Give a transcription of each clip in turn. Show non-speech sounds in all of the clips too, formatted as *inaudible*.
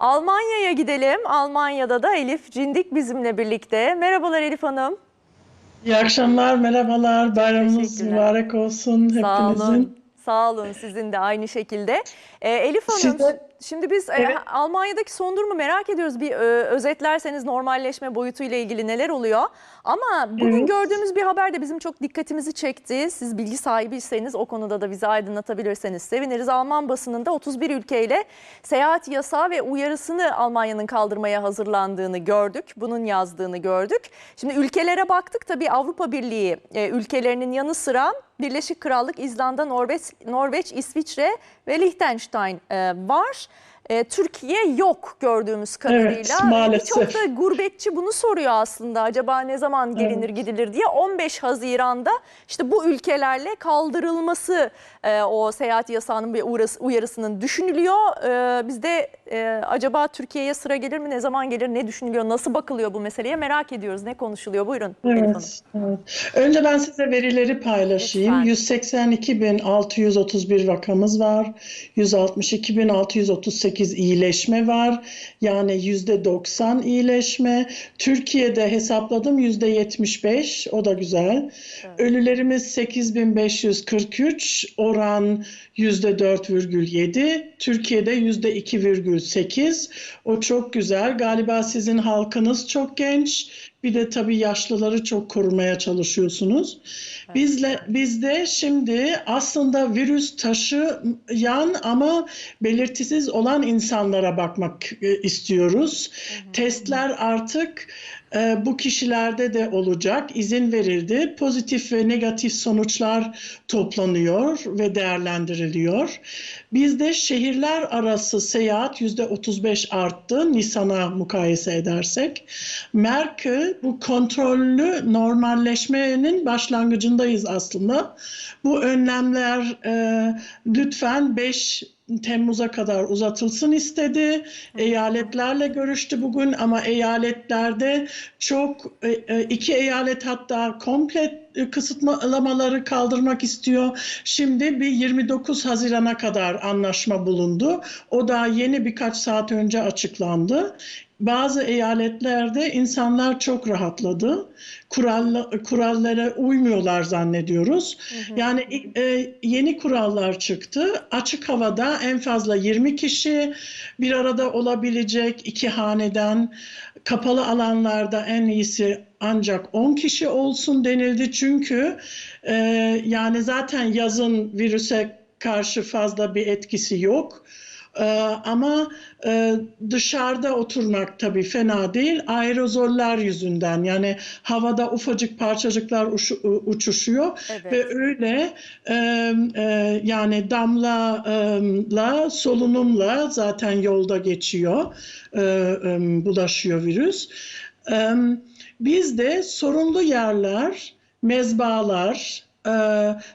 Almanya'ya gidelim. Almanya'da da Elif Cindik bizimle birlikte. Merhabalar Elif Hanım. İyi akşamlar, merhabalar. Bayramınız mübarek olsun Sağ hepinizin. olun. Sağ olun sizin de aynı şekilde. Ee, Elif Hanım Size- şimdi biz e, Evet. Almanya'daki son durumu merak ediyoruz. Bir e, özetlerseniz normalleşme boyutuyla ilgili neler oluyor? Ama bugün Evet. gördüğümüz bir haber de bizim çok dikkatimizi çekti. Siz bilgi sahibiyseniz o konuda da bizi aydınlatabilirseniz seviniriz. Alman basınında 31 ülkeyle seyahat yasağı ve uyarısını Almanya'nın kaldırmaya hazırlandığını gördük. Bunun yazdığını gördük. Şimdi ülkelere baktık tabii Avrupa Birliği e, ülkelerinin yanı sıra Birleşik Krallık, İzlanda, Norveç, Norveç İsviçre ve Liechtenstein e, var. E, Türkiye yok gördüğümüz kadarıyla. maalesef. Birçok da gurbetçi bunu soruyor aslında. Acaba ne zaman gelinir gidilir diye. 15 Haziran'da işte bu ülkelerle kaldırılması e, o seyahat yasağının bir uyarısı- uyarısının düşünülüyor. E, biz de e, acaba Türkiye'ye sıra gelir mi? Ne zaman gelir? Ne düşünülüyor? Nasıl bakılıyor bu meseleye? Merak ediyoruz. Ne konuşuluyor? Buyurun. Evet, evet. Önce ben size verileri paylaşayım. Lütfen. 182.631 vakamız var. 162.638 iyileşme var. Yani %90 iyileşme. Türkiye'de hesapladım %75. O da güzel. Ölülerimiz 8543. Oran %4,7. Türkiye'de %2,8. O çok güzel. Galiba sizin halkınız çok genç. Bir de tabii yaşlıları çok korumaya çalışıyorsunuz. Bizle bizde şimdi aslında virüs taşıyan ama belirtisiz olan insanlara bakmak e, istiyoruz. Testler artık e, bu kişilerde de olacak. İzin verildi. Pozitif ve negatif sonuçlar toplanıyor ve değerlendiriliyor. Bizde şehirler arası seyahat %35 arttı Nisan'a mukayese edersek. Merkü bu kontrollü normalleşmenin başlangıcındayız aslında. Bu önlemler e, lütfen 5 Temmuz'a kadar uzatılsın istedi. Eyaletlerle görüştü bugün ama eyaletlerde çok e, e, iki eyalet hatta komple e, kısıtlamaları kaldırmak istiyor. Şimdi bir 29 Haziran'a kadar anlaşma bulundu. O da yeni birkaç saat önce açıklandı. Bazı eyaletlerde insanlar çok rahatladı. Kuralla, kurallara uymuyorlar zannediyoruz. Yani e, yeni kurallar çıktı. Açık havada en fazla 20 kişi bir arada olabilecek iki haneden. Kapalı alanlarda en iyisi ancak 10 kişi olsun denildi. Çünkü e, yani zaten yazın virüse karşı fazla bir etkisi yok. Ee, ama e, dışarıda oturmak tabii fena değil. Aerozoller yüzünden yani havada ufacık parçacıklar uçu- uçuşuyor Evet. ve öyle e, e, yani damla solunumla zaten yolda geçiyor, e, e, bulaşıyor virüs. E, bizde sorunlu yerler, mezbalar, e,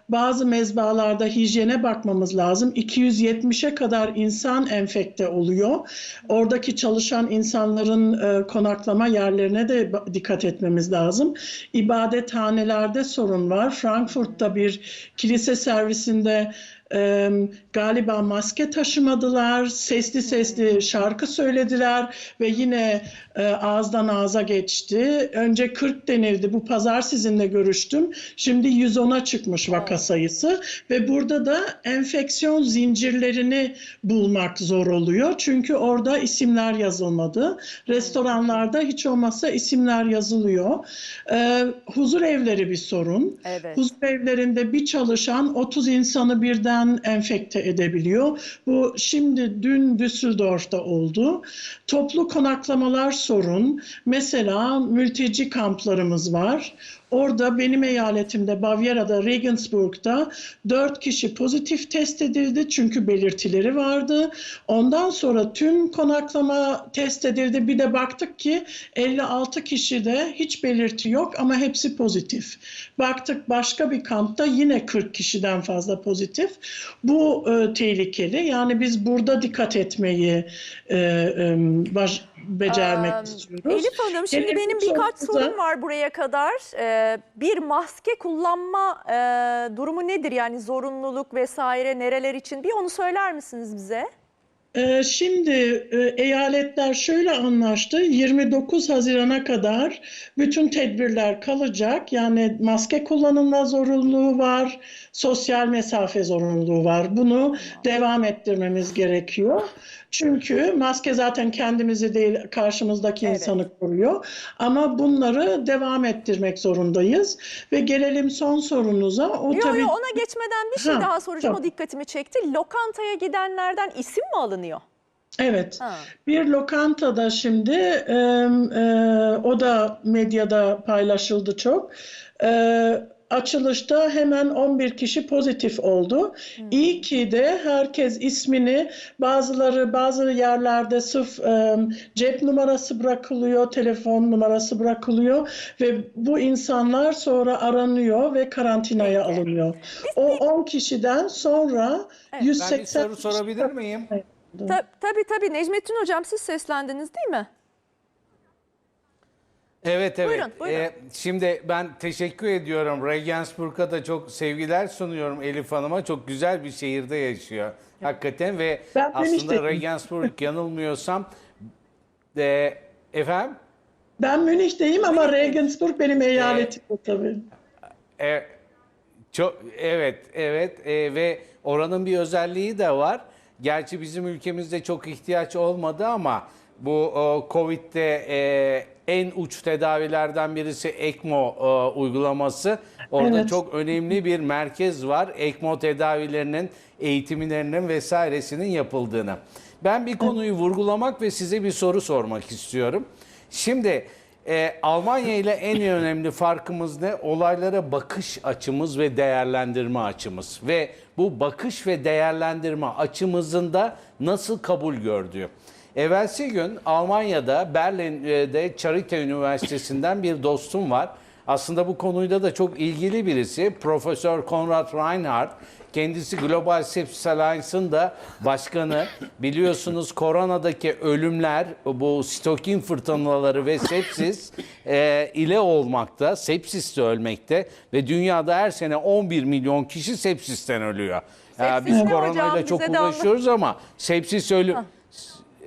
bazı mezbalarda hijyene bakmamız lazım. 270'e kadar insan enfekte oluyor. Oradaki çalışan insanların e, konaklama yerlerine de dikkat etmemiz lazım. İbadethanelerde sorun var. Frankfurt'ta bir kilise servisinde e, galiba maske taşımadılar, sesli sesli şarkı söylediler ve yine e, ağızdan ağza geçti. Önce 40 denildi. Bu pazar sizinle görüştüm. Şimdi 110'a çıkmış vaka sayısı ve burada da enfeksiyon zincirlerini bulmak zor oluyor. Çünkü orada isimler yazılmadı. Restoranlarda hiç olmazsa isimler yazılıyor. E, huzur evleri bir sorun. Evet. Huzur evlerinde bir çalışan 30 insanı birden enfekte edebiliyor. Bu şimdi dün Düsseldorf'ta oldu. Toplu konaklamalar sorun. Mesela mülteci kamplarımız var. Orada benim eyaletimde Bavyera'da Regensburg'da 4 kişi pozitif test edildi çünkü belirtileri vardı. Ondan sonra tüm konaklama test edildi. Bir de baktık ki 56 kişide hiç belirti yok ama hepsi pozitif. Baktık başka bir kampta yine 40 kişiden fazla pozitif. Bu e, tehlikeli. Yani biz burada dikkat etmeyi e, e, baş- becermek Ee, istiyoruz. Elif Hanım şimdi Gelelim benim birkaç sorumuza. sorum var buraya kadar. Ee, bir maske kullanma e, durumu nedir? Yani zorunluluk vesaire nereler için? Bir onu söyler misiniz bize? Ee, Şimdi e, eyaletler şöyle anlaştı. 29 Haziran'a kadar bütün tedbirler kalacak. Yani maske kullanımına zorunluluğu var, sosyal mesafe zorunluluğu var. Bunu devam ettirmemiz gerekiyor. Çünkü maske zaten kendimizi değil karşımızdaki Evet. insanı koruyor. Ama bunları devam ettirmek zorundayız. Ve gelelim son sorunuza. O Yo tabii yo ona geçmeden bir şey Ha, daha soracağım. O tabii. dikkatimi çekti. Lokantaya gidenlerden isim mi alınıyor? Evet. Ha. Bir lokantada şimdi e, e, o da medyada paylaşıldı çok. E, açılışta hemen 11 kişi pozitif oldu. İyi ki de herkes ismini bazıları bazı yerlerde sırf e, cep numarası bırakılıyor, telefon numarası bırakılıyor ve bu insanlar sonra aranıyor ve karantinaya alınıyor. O 10 kişiden sonra Evet. Ben 180 bir soru sorabilir miyim? Ta- tabii tabii Necmettin Hocam siz seslendiniz değil mi? Evet evet. Buyurun, buyurun. Ee, şimdi ben teşekkür ediyorum. Regensburg'a da çok sevgiler sunuyorum Elif Hanım'a. Çok güzel bir şehirde yaşıyor. Hakikaten ve Ben aslında Münih'teyim. Regensburg yanılmıyorsam e, efendim Ben Münih'teyim ama Regensburg benim eyaletim tabii. E, çok evet evet e, ve oranın bir özelliği de var. Gerçi bizim ülkemizde çok ihtiyaç olmadı ama bu o, Covid'de e, en uç tedavilerden birisi ECMO e, uygulaması. Orada Evet. çok önemli bir merkez var. ECMO tedavilerinin, eğitimlerinin vesairesinin yapıldığını. Ben bir konuyu vurgulamak ve size bir soru sormak istiyorum. Şimdi e, Almanya ile en önemli farkımız ne? Olaylara bakış açımız ve değerlendirme açımız. Ve bu bakış ve değerlendirme açımızın da nasıl kabul gördüğü. Evvelsi gün Almanya'da Berlin'de Charité Üniversitesi'nden bir dostum var. Aslında bu konuyla da çok ilgili birisi. Profesör Konrad Reinhardt. Kendisi Global Sepsis Alliance'ın da başkanı. Biliyorsunuz koronadaki ölümler bu stokin fırtınaları ve sepsis e, ile olmakta. Sepsisle ölmekte ve dünyada her sene 11 milyon kişi sepsisten ölüyor. Ya Sepsis biz ne hocam? koronayla çok Bize de uğraşıyoruz ama sepsis ölüm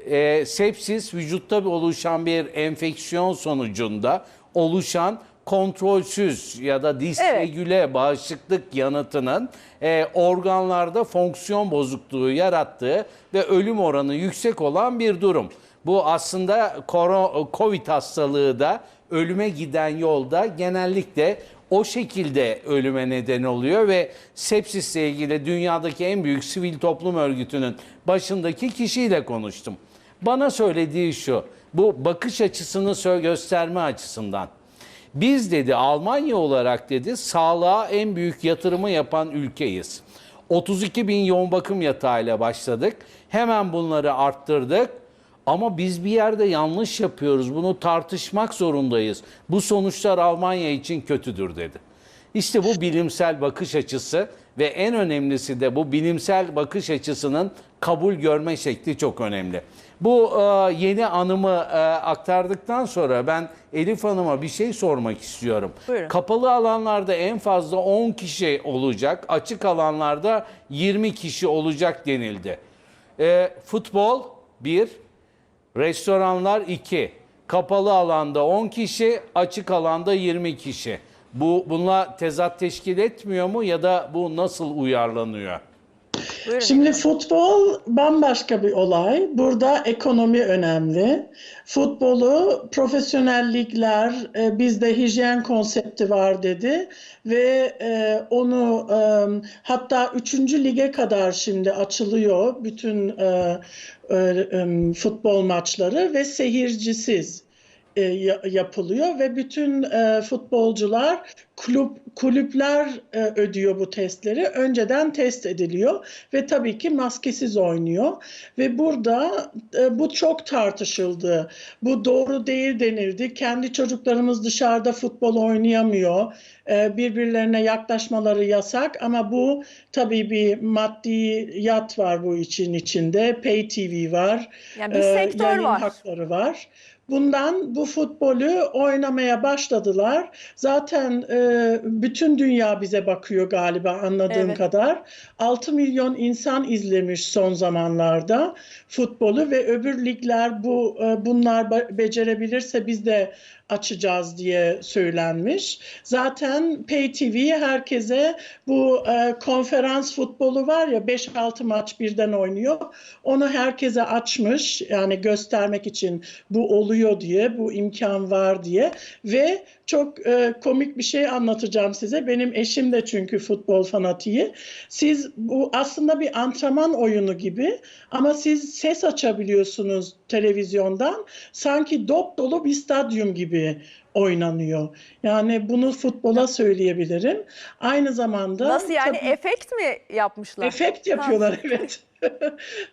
e, sepsis vücutta bir oluşan bir enfeksiyon sonucunda oluşan kontrolsüz ya da disregüle bağışıklık yanıtının e, organlarda fonksiyon bozukluğu yarattığı ve ölüm oranı yüksek olan bir durum. Bu aslında Covid hastalığı da ölüme giden yolda genellikle o şekilde ölüme neden oluyor ve sepsisle ilgili dünyadaki en büyük sivil toplum örgütünün başındaki kişiyle konuştum. Bana söylediği şu, bu bakış açısını gösterme açısından. Biz dedi Almanya olarak dedi sağlığa en büyük yatırımı yapan ülkeyiz. 32 bin yoğun bakım yatağıyla başladık. Hemen bunları arttırdık. Ama biz bir yerde yanlış yapıyoruz. Bunu tartışmak zorundayız. Bu sonuçlar Almanya için kötüdür dedi. İşte bu bilimsel bakış açısı ve en önemlisi de bu bilimsel bakış açısının kabul görme şekli çok önemli. Bu e, yeni anımı e, aktardıktan sonra ben Elif Hanım'a bir şey sormak istiyorum. Buyurun. Kapalı alanlarda en fazla 10 kişi olacak, açık alanlarda 20 kişi olacak denildi. E, futbol 1, restoranlar 2, kapalı alanda 10 kişi, açık alanda 20 kişi. Bu bununla tezat teşkil etmiyor mu ya da bu nasıl uyarlanıyor? Buyurun. Şimdi futbol bambaşka bir olay. Burada ekonomi önemli. Futbolu profesyonel ligler e, bizde hijyen konsepti var dedi ve e, onu e, hatta 3. lige kadar şimdi açılıyor bütün e, e, e, futbol maçları ve seyircisiz e, ya- yapılıyor ve bütün e, futbolcular kulüp kulüpler e, ödüyor bu testleri. Önceden test ediliyor ve tabii ki maskesiz oynuyor ve burada e, bu çok tartışıldı. Bu doğru değil denildi. Kendi çocuklarımız dışarıda futbol oynayamıyor. E, birbirlerine yaklaşmaları yasak ama bu tabii bir maddi yat var bu için içinde. Pay TV var. Yani bir e, sektör yayın var. hakları var. Bundan bu futbolu oynamaya başladılar. Zaten e, bütün dünya bize bakıyor galiba anladığım Evet. kadar. 6 milyon insan izlemiş son zamanlarda futbolu ve öbür ligler bu e, bunlar becerebilirse biz de açacağız diye söylenmiş. Zaten Pay TV herkese bu e, konferans futbolu var ya 5-6 maç birden oynuyor. Onu herkese açmış yani göstermek için bu oluyor diye, bu imkan var diye ve çok e, komik bir şey anlatacağım size. Benim eşim de çünkü futbol fanatiği. Siz bu aslında bir antrenman oyunu gibi ama siz ses açabiliyorsunuz televizyondan. Sanki dop dolu bir stadyum gibi oynanıyor. Yani bunu futbola söyleyebilirim. Aynı zamanda Nasıl yani tabii- efekt mi yapmışlar? Efekt yapıyorlar *laughs* evet.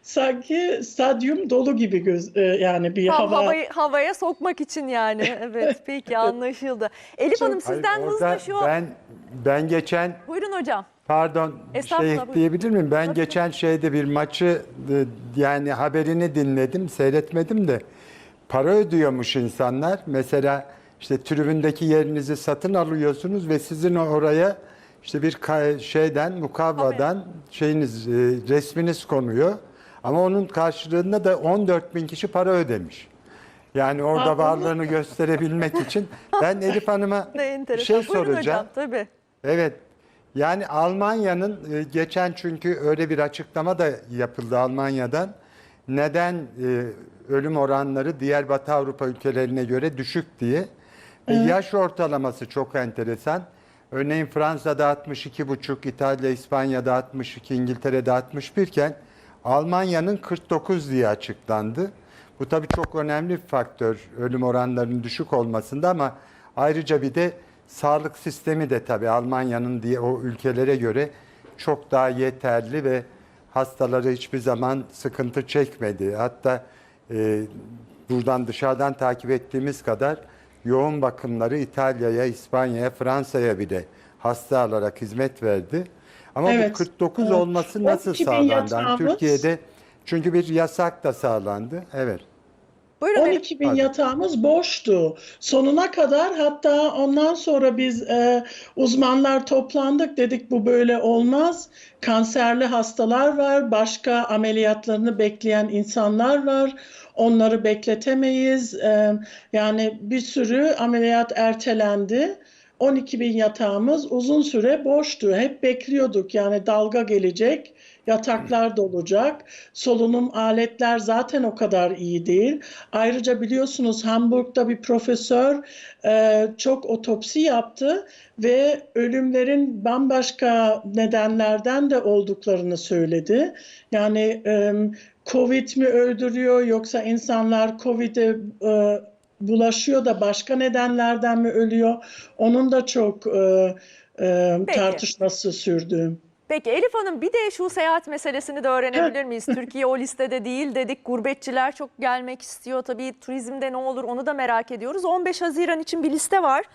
Sanki stadyum dolu gibi göz e, yani bir Tam hava. havayı, havaya sokmak için yani. Evet *laughs* peki anlaşıldı. Elif Hanım Hayır, sizden hızlı orada şu... Ben ben geçen Buyurun hocam. pardon bir şey ekleyebilir miyim? Ben Tabii. geçen şeyde bir maçı e, yani haberini dinledim, seyretmedim de para ödüyormuş insanlar. Mesela işte tribündeki yerinizi satın alıyorsunuz ve sizin oraya işte bir şeyden mukavvadan şeyiniz e, resminiz konuyor. Ama onun karşılığında da 14 bin kişi para ödemiş. Yani orada Aa, varlığını gösterebilmek için. Ben Elif Hanım'a *laughs* bir şey soracağım. hocam tabii. Evet. Yani Almanya'nın e, geçen çünkü öyle bir açıklama da yapıldı Almanya'dan. Neden e, ölüm oranları diğer Batı Avrupa ülkelerine göre düşük diye. E, Yaş ortalaması çok enteresan. Örneğin Fransa'da 62,5, İtalya, İspanya'da 62, İngiltere'de 61 iken Almanya'nın 49 diye açıklandı. Bu tabii çok önemli bir faktör ölüm oranlarının düşük olmasında ama ayrıca bir de sağlık sistemi de tabii Almanya'nın diye o ülkelere göre çok daha yeterli ve hastaları hiçbir zaman sıkıntı çekmedi. Hatta e, buradan dışarıdan takip ettiğimiz kadar yoğun bakımları İtalya'ya, İspanya'ya, Fransa'ya bile hasta alarak hizmet verdi. Ama Evet, bu 49 evet. olması nasıl 12 bin sağlandı? Yani Türkiye'de çünkü bir yasak da sağlandı. Evet. Buyurun Elif. 12 bin Pardon. yatağımız boştu. Sonuna kadar hatta ondan sonra biz e, uzmanlar toplandık dedik bu böyle olmaz. Kanserli hastalar var, başka ameliyatlarını bekleyen insanlar var. Onları bekletemeyiz. E, yani bir sürü ameliyat ertelendi. 12 bin yatağımız uzun süre boştu. Hep bekliyorduk yani dalga gelecek, yataklar dolacak. Solunum aletler zaten o kadar iyi değil. Ayrıca biliyorsunuz Hamburg'da bir profesör e, çok otopsi yaptı ve ölümlerin bambaşka nedenlerden de olduklarını söyledi. Yani e, Covid mi öldürüyor yoksa insanlar Covid'e e, bulaşıyor da başka nedenlerden mi ölüyor? Onun da çok e, e, Peki. tartışması sürdü. Peki Elif Hanım bir de şu seyahat meselesini de öğrenebilir miyiz? Türkiye o listede değil dedik. Gurbetçiler çok gelmek istiyor. Tabii turizmde ne olur onu da merak ediyoruz. 15 Haziran için bir liste var.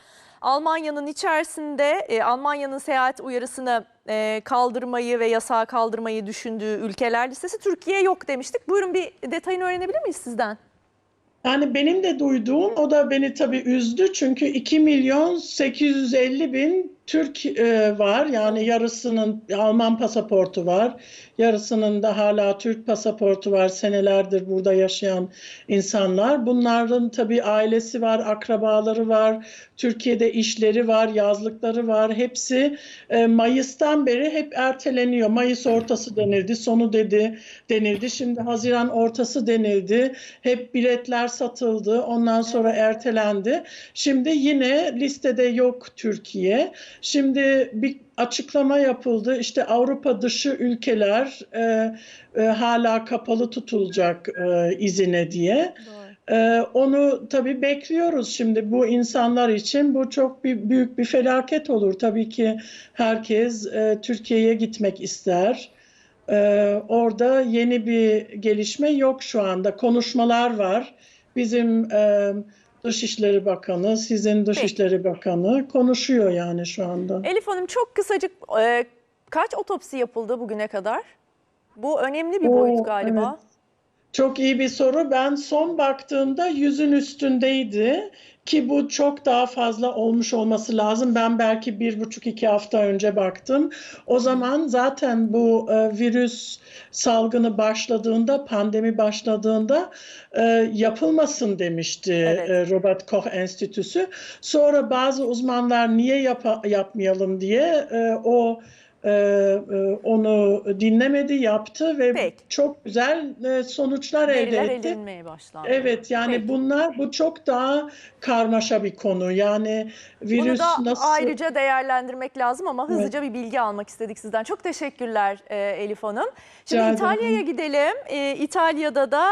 Almanya'nın içerisinde e, Almanya'nın seyahat uyarısını e, kaldırmayı ve yasağı kaldırmayı düşündüğü ülkeler listesi Türkiye yok demiştik. Buyurun bir detayını öğrenebilir miyiz sizden? Yani benim de duyduğum o da beni tabii üzdü. Çünkü 2 milyon 850 bin Türk e, var. Yani yarısının Alman pasaportu var. Yarısının da hala Türk pasaportu var. Senelerdir burada yaşayan insanlar. Bunların tabii ailesi var akrabaları var. Türkiye'de işleri var yazlıkları var. Hepsi e, Mayıs'tan beri hep erteleniyor. Mayıs ortası denildi sonu dedi denildi. Şimdi Haziran ortası denildi. Hep biletler satıldı. Ondan sonra ertelendi. Şimdi yine listede yok Türkiye Şimdi bir açıklama yapıldı. İşte Avrupa dışı ülkeler e, e, hala kapalı tutulacak e, izine diye. E, onu tabii bekliyoruz şimdi bu insanlar için bu çok bir, büyük bir felaket olur. Tabii ki herkes e, Türkiye'ye gitmek ister. E, orada yeni bir gelişme yok şu anda. Konuşmalar var. Bizim e, Dışişleri Bakanı, sizin Dışişleri Bakanı konuşuyor yani şu anda. Elif Hanım çok kısacık e, kaç otopsi yapıldı bugüne kadar? Bu önemli bir Oo, boyut galiba. evet. Çok iyi bir soru. Ben son baktığımda yüzün üstündeydi ki bu çok daha fazla olmuş olması lazım. Ben belki bir buçuk iki hafta önce baktım. O zaman zaten bu e, virüs salgını başladığında, pandemi başladığında e, yapılmasın demişti Evet. e, Robert Koch Enstitüsü. Sonra bazı uzmanlar niye yapa- yapmayalım diye e, o e, e, onu dinlemedi, yaptı ve Peki. çok güzel e, sonuçlar elde Veriler etti. edinmeye başlandı. Evet yani Peki. bunlar bu çok daha karmaşa bir konu. Yani Bunu virüs da nasıl ayrıca değerlendirmek lazım ama hızlıca bir bilgi almak istedik sizden. Çok teşekkürler e, Elif Hanım. Şimdi. İtalya'ya gidelim. E, İtalya'da da